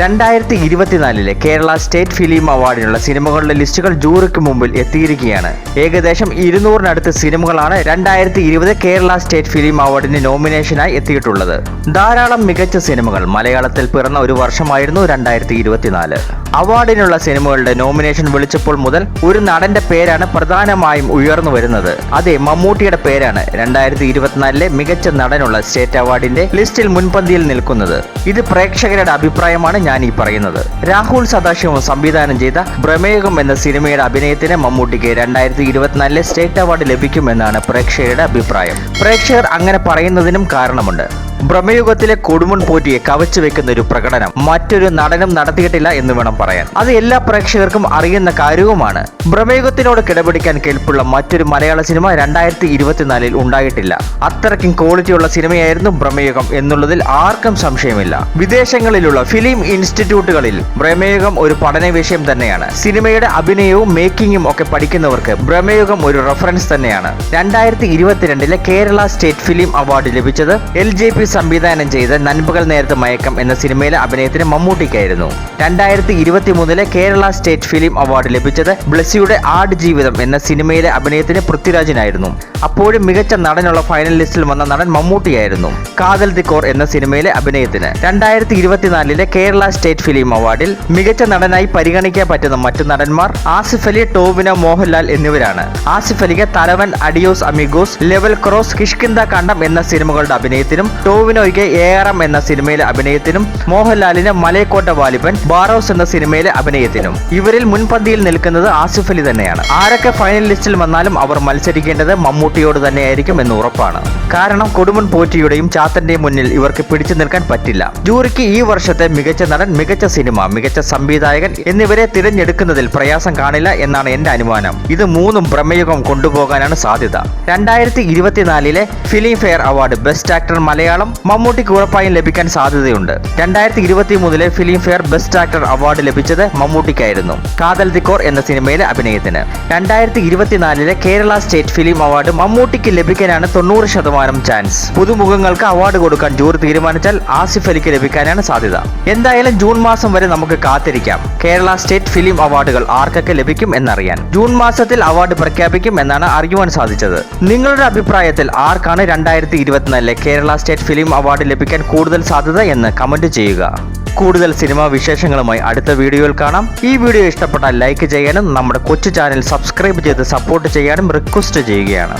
രണ്ടായിരത്തി ഇരുപത്തിനാലിലെ Kerala state film അവാർഡിനുള്ള സിനിമകളുടെ ലിസ്റ്റുകൾ ജൂറിക്ക് മുമ്പിൽ എത്തിയിരിക്കുകയാണ്. ഏകദേശം ഇരുന്നൂറിനടുത്ത് സിനിമകളാണ് രണ്ടായിരത്തി ഇരുപത് കേരള സ്റ്റേറ്റ് ഫിലിം അവാർഡിന് നോമിനേഷനായി എത്തിയിട്ടുള്ളത്. ധാരാളം മികച്ച സിനിമകൾ മലയാളത്തിൽ പിറന്ന ഒരു വർഷമായിരുന്നു രണ്ടായിരത്തി ഇരുപത്തിനാല് അവാർഡിനുള്ള സിനിമകളുടെ നോമിനേഷൻ വിളിച്ചപ്പോൾ മുതൽ ഒരു നടന്റെ പേരാണ് പ്രധാനമായും ഉയർന്നു വരുന്നത്. അതെ മമ്മൂട്ടിയുടെ പേരാണ് രണ്ടായിരത്തി ഇരുപത്തിനാലിലെ മികച്ച നടനുള്ള സ്റ്റേറ്റ് അവാർഡിന്റെ ലിസ്റ്റിൽ മുൻപന്തിയിൽ നിൽക്കുന്നത്. ഇത് പ്രേക്ഷകരുടെ അഭിപ്രായമാണ് ഞാൻ ഈ പറയുന്നത്. രാഹുൽ സദാശിവം സംവിധാനം ചെയ്ത പ്രമേയകം എന്ന സിനിമയുടെ അഭിനയത്തിന് മമ്മൂട്ടിക്ക് രണ്ടായിരത്തി ഇരുപത്തിനാലിലെ സ്റ്റേറ്റ് അവാർഡ് ലഭിക്കുമെന്നാണ് പ്രേക്ഷകരുടെ അഭിപ്രായം. പ്രേക്ഷകർ അങ്ങനെ പറയുന്നതിനും കാരണമുണ്ട്. ഭ്രമയുഗത്തിലെ കൊടുമുൺ പോറ്റിയെ കവച്ചു വെക്കുന്ന ഒരു പ്രകടനം. മറ്റൊരു നടനും നടത്തിയിട്ടില്ല എന്ന് വേണം പറയാൻ. അത് എല്ലാ പ്രേക്ഷകർക്കും അറിയുന്ന കാര്യവുമാണ്. ബ്രഹ്മയുഗത്തിനോട് കിടപിടിക്കാൻ കെൽപ്പുള്ള മറ്റൊരു മലയാള സിനിമ രണ്ടായിരത്തി ഇരുപത്തിനാലിൽ ഉണ്ടായിട്ടില്ല. അത്രയ്ക്കും ക്വാളിറ്റിയുള്ള സിനിമയായിരുന്നു ബ്രഹ്മയുഗം എന്നുള്ളതിൽ ആർക്കും സംശയമില്ല. വിദേശങ്ങളിലുള്ള ഫിലിം ഇൻസ്റ്റിറ്റ്യൂട്ടുകളിൽ ബ്രഹ്മയുഗം ഒരു പഠന വിഷയം തന്നെയാണ്. സിനിമയുടെ അഭിനയവും മേക്കിങ്ങും ഒക്കെ പഠിക്കുന്നവർക്ക് ബ്രഹ്മയുഗം ഒരു റെഫറൻസ് തന്നെയാണ്. രണ്ടായിരത്തി ഇരുപത്തിരണ്ടിലെ കേരള സ്റ്റേറ്റ് ഫിലിം അവാർഡ് ലഭിച്ചത് എൽ ജെ പി സംവിധാനം ചെയ്ത നൻപകൽ നേരത്തെ മയക്കം എന്ന സിനിമയിലെ അഭിനയത്തിന് മമ്മൂട്ടിക്കായിരുന്നു. രണ്ടായിരത്തി ഇരുപത്തി മൂന്നിലെ കേരള സ്റ്റേറ്റ് ഫിലിം അവാർഡ് ലഭിച്ചത് ബ്ലസ്സിയുടെ ആട് ജീവിതം എന്ന സിനിമയിലെ അഭിനയത്തിന് പൃഥ്വിരാജിനായിരുന്നു. അപ്പോഴും മികച്ച നടനുള്ള ഫൈനൽ ലിസ്റ്റിൽ വന്ന നടൻ മമ്മൂട്ടിയായിരുന്നു. കാതൽ ദിക്കോർ എന്ന സിനിമയിലെ അഭിനയത്തിന്. രണ്ടായിരത്തി ഇരുപത്തിനാലിലെ കേരള സ്റ്റേറ്റ് ഫിലിം അവാർഡിൽ മികച്ച നടനായി പരിഗണിക്കാൻ പറ്റുന്ന മറ്റു നടന്മാർ ആസിഫ് അലി ടോവിനോ മോഹൻലാൽ എന്നിവരാണ്. Asif അലിക്ക് Thalavan Adios Amigos level cross Kishkindha Kandam എന്ന സിനിമകളുടെ അഭിനയത്തിനും ടോവിനോയ്ക്ക് എം എന്ന സിനിമയിലെ അഭിനയത്തിനും മോഹൻലാലിന് മലയക്കോട്ട വാലിബൻ ബാറോസ് എന്ന സിനിമയിലെ അഭിനയത്തിനും ഇവരിൽ മുൻപന്തിയിൽ നിൽക്കുന്നത് ആസിഫ് അലി തന്നെയാണ്. ആരൊക്കെ ഫൈനൽ ലിസ്റ്റിൽ വന്നാലും അവർ മത്സരിക്കേണ്ടത് മമ്മൂട്ടിയോട് തന്നെയായിരിക്കും എന്ന് ഉറപ്പാണ്. കാരണം കൊടുമൺ പോറ്റിയുടെയും ചാത്തന്റെയും മുന്നിൽ ഇവർക്ക് പിടിച്ചു നിൽക്കാൻ പറ്റില്ല. ജൂറിക്ക് ഈ വർഷത്തെ മികച്ച നടൻ മികച്ച സിനിമ മികച്ച സംവിധായകൻ എന്നിവരെ തിരഞ്ഞെടുക്കുന്നതിൽ പ്രയാസം കാണില്ല എന്നാണ് എന്റെ അനുമാനം. ഇത് മൂന്നും പ്രമേയുഗം കൊണ്ടുപോകാനാണ് സാധ്യത. രണ്ടായിരത്തി ഇരുപത്തിനാലിലെ Filmfare award best actor Malayalam മമ്മൂട്ടിക്ക് ഉറപ്പായും ലഭിക്കാൻ സാധ്യതയുണ്ട്. രണ്ടായിരത്തി ഇരുപത്തി മൂന്നിലെ film fair best actor award ലഭിച്ചത് മമ്മൂട്ടിക്കായിരുന്നു. കാതൽ ദിക്കോർ എന്ന സിനിമയിലെ അഭിനയത്തിന്. രണ്ടായിരത്തി ഇരുപത്തിനാലിലെ കേരള സ്റ്റേറ്റ് ഫിലിം അവാർഡ് മമ്മൂട്ടിക്ക് ലഭിക്കാനാണ് തൊണ്ണൂറ് ശതമാനം ചാൻസ്. പുതുമുഖങ്ങൾക്ക് അവാർഡ് കൊടുക്കാൻ ജൂറി തീരുമാനിച്ചാൽ ആസിഫ് അലിക്ക് ലഭിക്കാനാണ് സാധ്യത. എന്തായാലും ജൂൺ മാസം വരെ നമുക്ക് കാത്തിരിക്കാം. കേരള സ്റ്റേറ്റ് ഫിലിം അവാർഡുകൾ ആർക്കൊക്കെ ലഭിക്കും എന്നറിയാൻ. ജൂൺ മാസത്തിൽ അവാർഡ് പ്രഖ്യാപിക്കും എന്നാണ് അറിയുവാൻ സാധിച്ചത്. നിങ്ങളുടെ അഭിപ്രായത്തിൽ ആർക്കാണ് രണ്ടായിരത്തി ഇരുപത്തിനാലിലെ കേരള സ്റ്റേറ്റ് ഫിലിം അവാർഡ് ലഭിക്കാൻ കൂടുതൽ സാധ്യത എന്ന് കമന്റ് ചെയ്യുക. കൂടുതൽ സിനിമാ വിശേഷങ്ങളുമായി അടുത്ത വീഡിയോയിൽ കാണാം. ഈ വീഡിയോ ഇഷ്ടപ്പെട്ടാൽ ലൈക്ക് ചെയ്യാനും നമ്മുടെ കൊച്ചു ചാനൽ സബ്സ്ക്രൈബ് ചെയ്ത് സപ്പോർട്ട് ചെയ്യാനും റിക്വസ്റ്റ് ചെയ്യുകയാണ്.